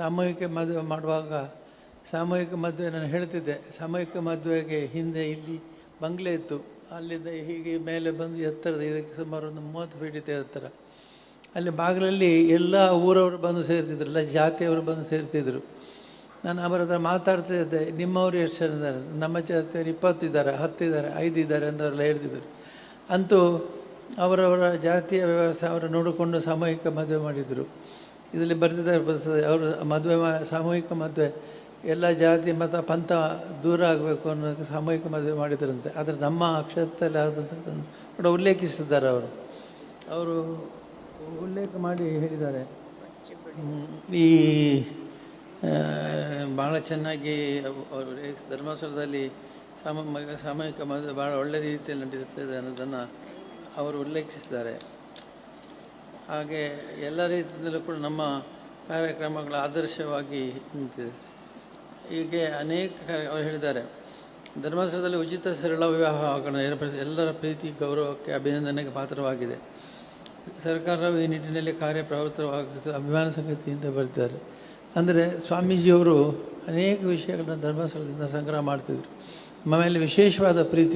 ಸಾಮೂಹಿಕ ಮದುವೆ ಮಾಡುವಾಗ ಸಾಮೂಹಿಕ ಮದುವೆ ನಾನು ಹೇಳ್ತಿದ್ದೆ. ಸಾಮೂಹಿಕ ಮದುವೆಗೆ ಹಿಂದೆ ಇಲ್ಲಿ ಬಂಗ್ಲೆ ಇತ್ತು. ಅಲ್ಲಿಂದ ಹೀಗೆ ಮೇಲೆ ಬಂದು ಎತ್ತರದ ಇದಕ್ಕೆ ಸುಮಾರು ಒಂದು ಮೂವತ್ತು ಫೀಟ್ ಇತ್ತು ಎತ್ತರ. ಅಲ್ಲಿ ಬಾಗಿಲಲ್ಲಿ ಎಲ್ಲ ಊರವರು ಬಂದು ಸೇರ್ತಿದ್ರು. ಎಲ್ಲ ಜಾತಿಯವರು ಬಂದು ಸೇರ್ತಿದ್ರು. ನಾನು ಅವರ ಹತ್ರ ಮಾತಾಡ್ತಾ ಇದ್ದೆ. ನಿಮ್ಮವರು ಎಷ್ಟು ಜನ ಇದ್ದಾರೆ? ನಮ್ಮ ಜಾತಿಯವರು ಇಪ್ಪತ್ತು ಇದ್ದಾರೆ, ಹತ್ತು ಇದ್ದಾರೆ, ಐದು ಇದ್ದಾರೆ ಅಂತ ಅವರೆಲ್ಲ ಹೇಳ್ತಿದ್ರು. ಅಂತೂ ಅವರವರ ಜಾತಿಯ ವ್ಯವಸ್ಥೆ ಅವರು ನೋಡಿಕೊಂಡು ಸಾಮೂಹಿಕ ಮದುವೆ ಮಾಡಿದರು. ಇದರಲ್ಲಿ ಬರ್ತಿದ್ದಾರೆ ಬರ್ತದೆ ಅವರು ಮದುವೆ ಸಾಮೂಹಿಕ ಮದುವೆ, ಎಲ್ಲ ಜಾತಿ, ಮತ, ಪಂಥ ದೂರ ಆಗಬೇಕು ಅನ್ನೋದಕ್ಕೆ ಸಾಮೂಹಿಕ ಮದುವೆ ಮಾಡಿದ್ರಂತೆ. ಆದರೆ ನಮ್ಮ ಅಕ್ಷರದಲ್ಲಿ ಆದಂಥದ್ದನ್ನು ಕೂಡ ಉಲ್ಲೇಖಿಸಿದ್ದಾರೆ ಅವರು. ಅವರು ಉಲ್ಲೇಖ ಮಾಡಿ ಹೇಳಿದ್ದಾರೆ. ಈ ಭಾಳ ಚೆನ್ನಾಗಿ ಅವ್- ಅವರು ಧರ್ಮಸ್ಥಳದಲ್ಲಿ ಸಾಮ ಸಾಮೂಹಿಕ ಮದುವೆ ಭಾಳ ಒಳ್ಳೆ ರೀತಿಯಲ್ಲಿ ನಡೀತದೆ ಅನ್ನೋದನ್ನು ಅವರು ಉಲ್ಲೇಖಿಸಿದ್ದಾರೆ. ಹಾಗೆ ಎಲ್ಲ ರೀತಿಯಿಂದಲೂ ಕೂಡ ನಮ್ಮ ಕಾರ್ಯಕ್ರಮಗಳು ಆದರ್ಶವಾಗಿ ನಿಂತಿದೆ. ಹೀಗೆ ಅನೇಕ ಅವರು ಹೇಳಿದ್ದಾರೆ. ಧರ್ಮಸ್ಥಳದಲ್ಲಿ ಉಚಿತ ಸರಳ ವಿವಾಹಗಳನ್ನು ಏರ್ಪಡಿಸಿ ಎಲ್ಲರ ಪ್ರೀತಿ, ಗೌರವಕ್ಕೆ ಅಭಿನಂದನೆಗೆ ಪಾತ್ರವಾಗಿದೆ. ಸರ್ಕಾರವು ಈ ನಿಟ್ಟಿನಲ್ಲಿ ಕಾರ್ಯಪ್ರವೃತ್ತವಾಗುತ್ತದೆ ಅಭಿಮಾನ ಸಂಗತಿ ಅಂತ ಬರ್ತಿದ್ದಾರೆ ಅಂದರೆ ಸ್ವಾಮೀಜಿಯವರು ಅನೇಕ ವಿಷಯಗಳನ್ನು ಧರ್ಮಸ್ಥಳದಿಂದ ಸಂಗ್ರಹ ಮಾಡ್ತಿದ್ರು. ಮನೆಯಲ್ಲಿ ವಿಶೇಷವಾದ ಪ್ರೀತಿ